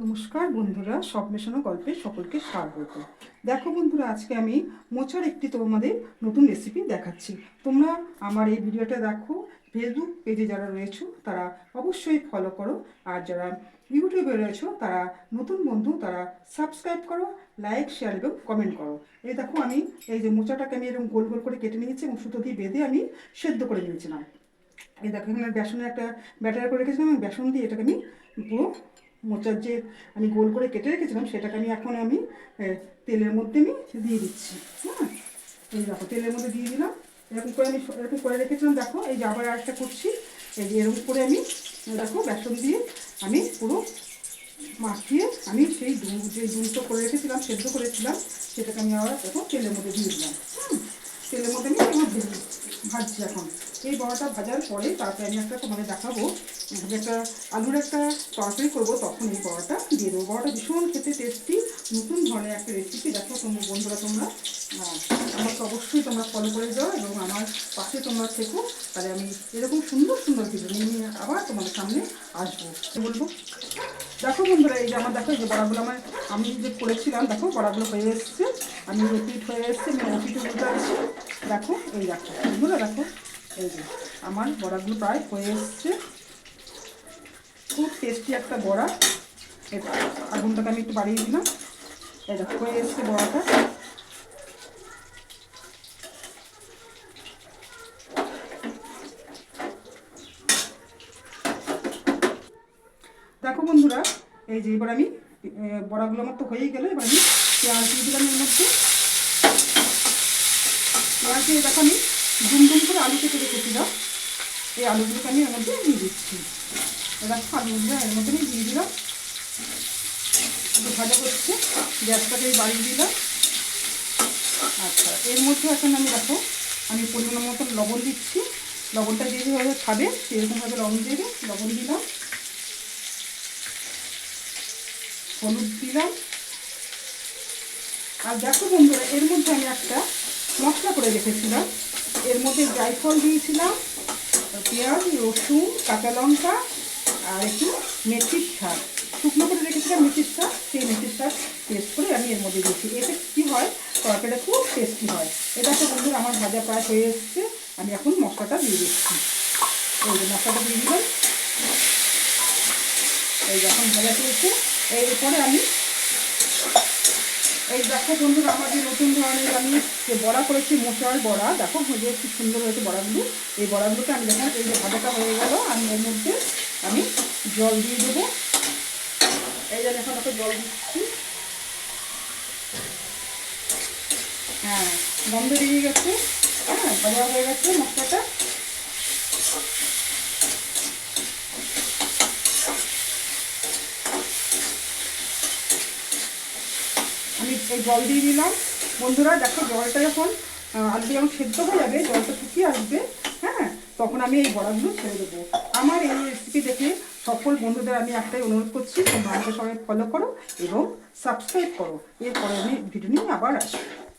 নমস্কার বন্ধুরা, সব মেশানো গল্পে সকলকে স্বাগত। দেখো বন্ধুরা, আজকে আমি মোচার একটি তোমাদের নতুন রেসিপি দেখাচ্ছি। তোমরা আমার এই ভিডিওটা দেখো ফেসবুক পেজে যারা রয়েছো, তারা অবশ্যই ফলো করো। আর যারা ইউটিউবে রয়েছো, তারা নতুন বন্ধু, তারা সাবস্ক্রাইব করো লাইক শেয়ার এবং কমেন্ট করো। এই দেখো আমি, এই যে মোচাটাকে আমি এরকম গোল গোল করে কেটে নিয়েছি এবং সুতো দিয়ে বেঁধে আমি সেদ্ধ করে নিয়েছিলাম। এই দেখো, এখানে বেসনের একটা ব্যাটার করে রেখেছিলাম এবং বেসন দিয়ে এটাকে আমি পুরো মোচার যে আমি গোল করে কেটে রেখেছিলাম সেটাকে আমি এখন আমি তেলের মধ্যে আমি দিয়ে দিচ্ছি হ্যাঁ? এই দেখো তেলের মধ্যে দিয়ে দিলাম। এরকম করে আমি এরকম করে রেখেছিলাম দেখো এই যে আবার আরেকটা করছি। এই যে এরকম করে আমি দেখো বেসন দিয়ে আমি পুরো মাখিয়ে আমি সেই দুধ যে দুধটা করে রেখেছিলাম সেদ্ধ করেছিলাম সেটাকে আমি আবার দেখো তেলের মধ্যে দিয়ে দিলাম হুম, তেলের মধ্যে আমি আমার ভেজে ভাজছি এখন। এই বড়াটা ভাজার পরে তারপরে আমি একটা তোমাদের দেখাবো। যে একটা আলুর একটা তরকারি করব তখন এই বড়াটা দিয়ে দেবো। বড়াটা ভীষণ খেতে টেস্টি নতুন ধরনের একটা রেসিপি দেখো তোমরা বন্ধুরা তোমরা। আহ, আমাকে অবশ্যই তোমরা ফলো করে যাও এবং আমার পাশে তোমরা থেকো। তাহলে আমি এরকম সুন্দর সুন্দর ভিডিও নিয়ে আবার তোমাদের সামনে আসব। বলব? দেখো বন্ধুরা এই যে আমার দেখো এই যে বড়াগুলো আমার আমি যে করেছিলাম দেখো বড়াগুলো হয়ে এসছে। আমি রিপিট হয়ে এসছে আমি ওপিটে বুঝতে পারছি। দেখো এই দেখো এগুলো দেখো এই যে, আমার বড়াগুলো প্রায় হয়ে এসছে। খুব টেস্টি একটা বড়া। এই আগুনটাকে আমি একটু বাড়িয়ে দিলাম। এই দেখো, হয়ে এসছে বড়াটা। দেখো বন্ধুরা, এই যে এবার আমি বড়াগুলো আমার তো হয়েই গেলো। এবার আমি পেঁয়াজ দিয়ে দিলাম এর মধ্যে। পেঁয়াজ দিয়ে দেখো আমি দুম দুম করে আলু কেটে রেখেছিলাম এই আলুগুলোকে আমি এর মধ্যে দিয়ে দিচ্ছি। এবার আলুগুলো এর মধ্যে আমি দিয়ে দিলাম। একটু ভাজা করছে, গ্যাসটাকে বাড়িয়ে দিলাম। আচ্ছা এর মধ্যে এখন আমি দেখো, আমি পরিমাণ মতন লবণ দিচ্ছি। লবণটা যেভাবে খাবে, সেরকমভাবে লবণ দেবে লবণ দিলাম। হলুদ দিলাম। আর দেখো বন্ধুরা, এর মধ্যে আমি একটা মশলা করে রেখেছিলাম। এর মধ্যে জায়ফল দিয়েছিলাম, পেঁয়াজ, রসুন, কাঁচা লঙ্কা আর একটু মেথির শাক। শুকনো করে রেখেছিলাম মেথির শাক, সেই মেথির শাক পেস্ট করে আমি এর মধ্যে দিয়েছি। এতে কী হয়? তরকারিটা খুব টেস্টি হয়। এটা তো বন্ধুরা আমার ভাজা প্রায় হয়ে এসছে। আমি এখন মশলাটা দিয়ে দিচ্ছি। এই যে মশলাটা দিয়ে দিলাম। এই যখন ভাজা চলছে। এরপরে আমি এই দেখো বন্ধুরা, আমার যে নতুন ধরনের আমি যে বড়া করেছি মোচার বড়া, দেখো যে খুব সুন্দর হয়েছে বড়াগুলো। এই বড়াগুলোকে আমি যখন এই যে ভাজাটা হয়ে গেল, আমি এর মধ্যে আমি জল দিয়ে দেবো। এই যে এখন ওকে জল দিচ্ছি। হ্যাঁ গন্ধ বেরিয়ে গেছে। হ্যাঁ ভাজা হয়ে গেছে মশলাটা আমি এই জল দিয়ে দিলাম। বন্ধুরা দেখো জলটা যখন আহ, আলু যখন সেদ্ধ হয়ে যাবে জলটা শুকিয়ে আসবে হ্যাঁ তখন আমি এই বড়াগুলো ছেড়ে দেবো। আমার এই রেসিপি দেখে সকল বন্ধুদের আমি একটাই অনুরোধ করছি তোমরা আমাকে সবাই ফলো করো এবং সাবস্ক্রাইব করো। এরপরে আমি ভিডিও নিয়ে আবার আসব